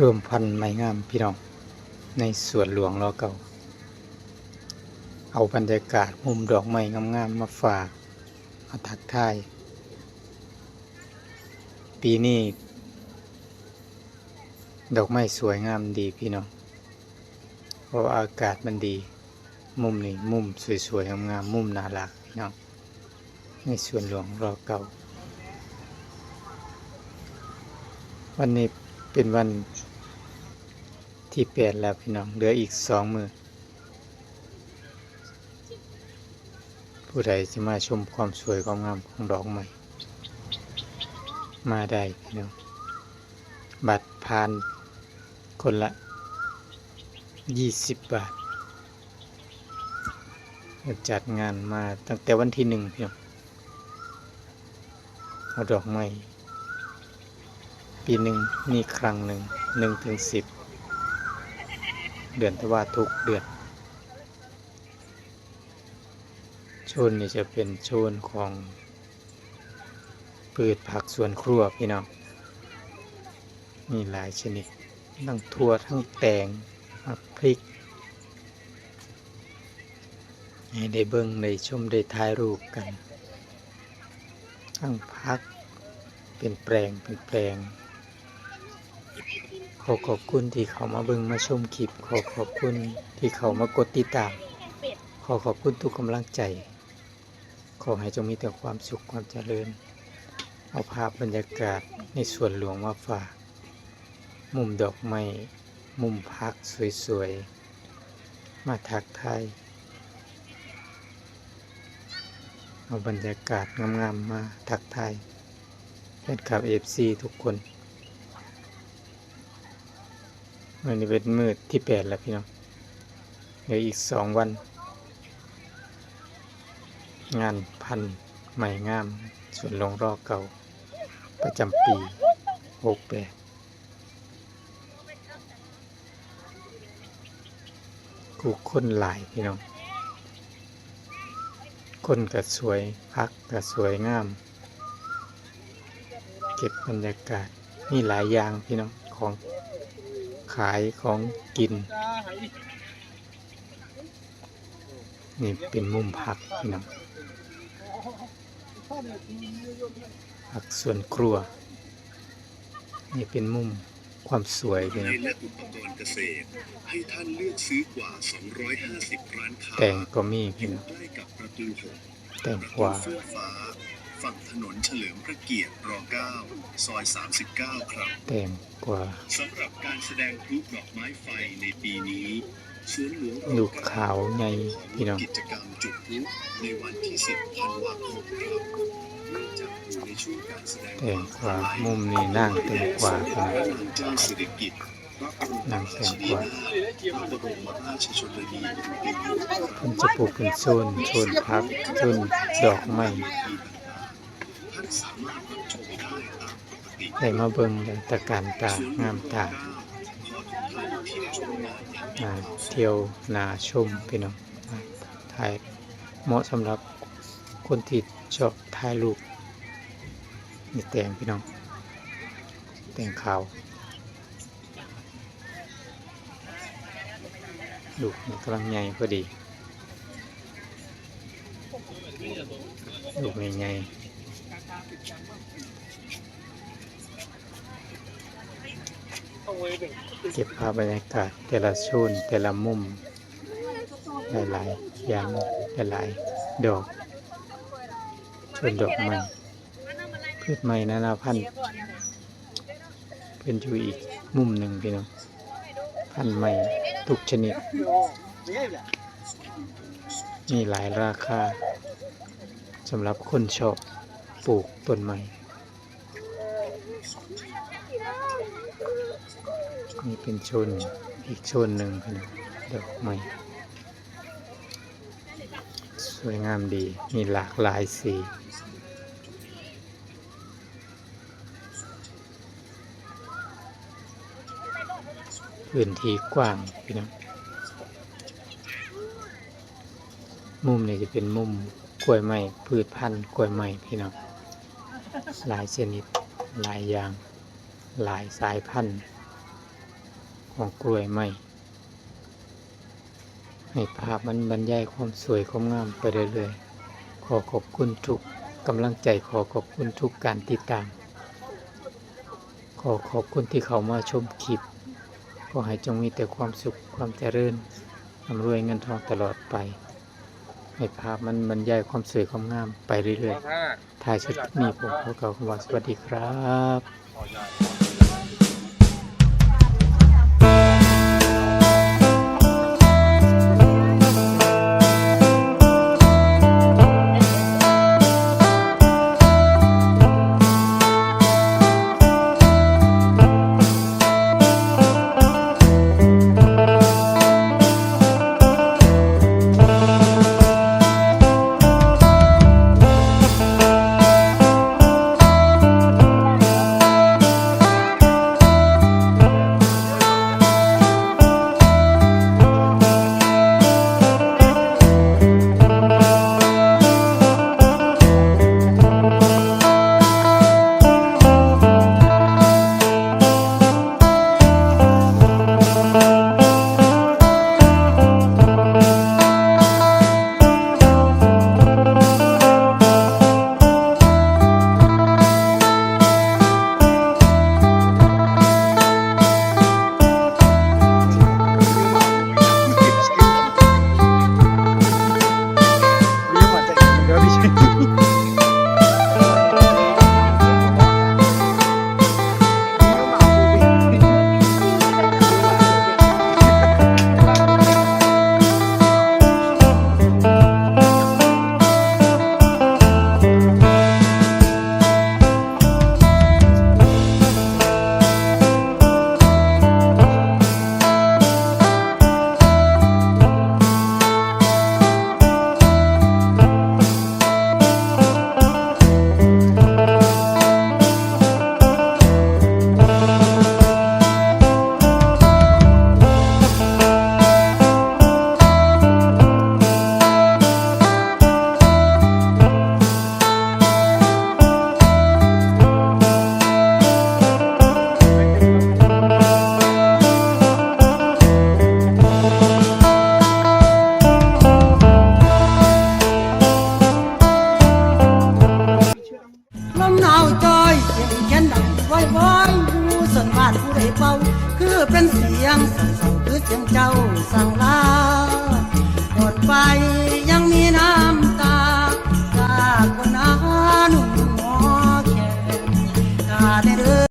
รวมพันไม้งามพี่น้อง ในสวนหลวงรอเก่า เอาบรรยากาศมุมดอกไม้งามๆมาฝากมาทักทาย ปีนี้ดอกไม้สวยงามดีพี่น้อง เพราะอากาศมันดี มุมนี้มุมสวยๆงามๆมุมน่ารักพี่น้อง ในสวนหลวงรอเก่า วันนี้ เป็นวันที่แปดแล้วพี่น้อง เหลืออีกสองมือ ผู้ใดจะมาชมความสวยความงามของดอกไม้มาได้พี่น้อง บัตรผ่านคนละยี่สิบบาท จัดงานมาตั้งแต่วันที่หนึ่งพี่น้อง เอาดอกไม้ ปีหนึ่งมีครั้งหนึ่งหนึ่งถึงสิบเดือนแต่ว่าทุกเดือนโชนนี่จะเป็นโชนของพืชผักสวนครัวพี่น้องมีหลายชนิดทั้งทั่วทั้งแตงพริกให้ได้เบิ่งได้ชมได้ถ่ายรูปกันทั้งพักเป็นแปลงเป็นแปลง อขอบคุณที่เขามาเบิ่งมาชมคลิป ขอขอบคุณที่เขามากดติดตาม ขอขอบคุณทุกกำลังใจ ขอให้จงมีแต่ความสุขความเจริญ เอาภาพบรรยากาศในสวนหลวงมาฝาก มุมดอกไม้ มุมพักสวยๆ มาทักทาย เอาบรรยากาศงามๆมาทักทายแฟนคลับเอฟซีทุกคน วันนี้เป็นมืดที่แปดแล้วพี่น้องเหลืออีกสองวัน งานพันใหม่งามส่วนลงรอเก่า ประจำปีหกแปดกูคนหลายพี่น้อง คนก็สวยพักก็สวยงาม เก็บบรรยากาศมีหลายอย่างพี่น้องของ ขายของกิน นี่เป็นมุมพักพี่น้องพักส่วนครัว นี่เป็นมุมความสวยพี่น้องและอุปกรณ์เกษตร ให้ท่านเลือกซื้อกว่า 250 ร้านค้าแต่งก็มีอพี่ยู่น้องใกล้กับประตูหกแต่งประกตูว่าเฟื่องฟ้า ฝั่งถนนเฉลิมพระเกียรติร9ซอย 39 ครับแต่งกว่าสำหรับการแสดงพลุดอกไม้ไฟในปีนี้สวนหลวงรลูกเก้ขาวใหญ่พี่น้องกิจกรรมจุดพลุในวันที่ 10 ธันวาคมครับเนื่องจากอยู่ในช่วงการแสดงแต่งกว่ามุมนี้นั่งแต่งกว่าพี่น้องพระนางเจ้าสิริกิติ์พระบรมนั่งแต่งกว่าพระบรมราชชนนีเป็นปีเพิ่นจะปลูกเป็นโซนโซนพักโซนดอกไม้ท่าน สามารถรับชมได้ตามปกติได้มาเบิ่งได้ตะการตางามตาาเที่ยวนาชมพี่น้องถ่ายเหมาะสำหรับคนที่ชอบถ่ายรูปนี่แต่งพี่น้อง แต่งขาวลูกกำลังใหญ่พอดีลูกใหญ่ๆ เก็บภาพบรรยากาศแต่ละโซนแต่ละมุม หลายๆอย่างหลายๆดอกชนดอกไม้พืชไม้นานาพันธุ์เป็นอยู่อีกมุมหนึ่งพี่น้องพันธุ์ไม้ทุกชนิด มีหลายราคาสำหรับคนชอบปลูกต้นไม้ นี่เป็นชนอีกชนหนึ่งพี่น้องดอกไม้สวยงามดี มีหลากหลายสีพื้นที่กว้างพี่น้องมุมนี้จะเป็นมุมกล้วยไม้พืชพันธุ์กล้วยไม้พี่น้องหลายชนิดหลายอย่าง หลายสายพันธุ์ ของกล้วยไม้ให้ภาพมันบรรยายความสวยความงามไปเรื่อยๆ ขอขอบคุณทุกกำลังใจขอขอบคุณทุกการติดตาม ขอขอบคุณที่เขามาชมคลิป ขอให้จงมีแต่ความสุขความเจริญร่ำรวยเงินทองตลอดไป ให้ภาพมันบรรยายความสวยความงามไปเรื่อยๆท้ายสุดนี้ผมขอกล่าวคำว่าสวัสดีครับ เป่าคือเป็นเสียงสั่งสั่งคือเสียงเจ้าสั่งลาหมดไปยังมีน้ำตาจากคนอาหนุ่มหมอแขกตาได้เด้อ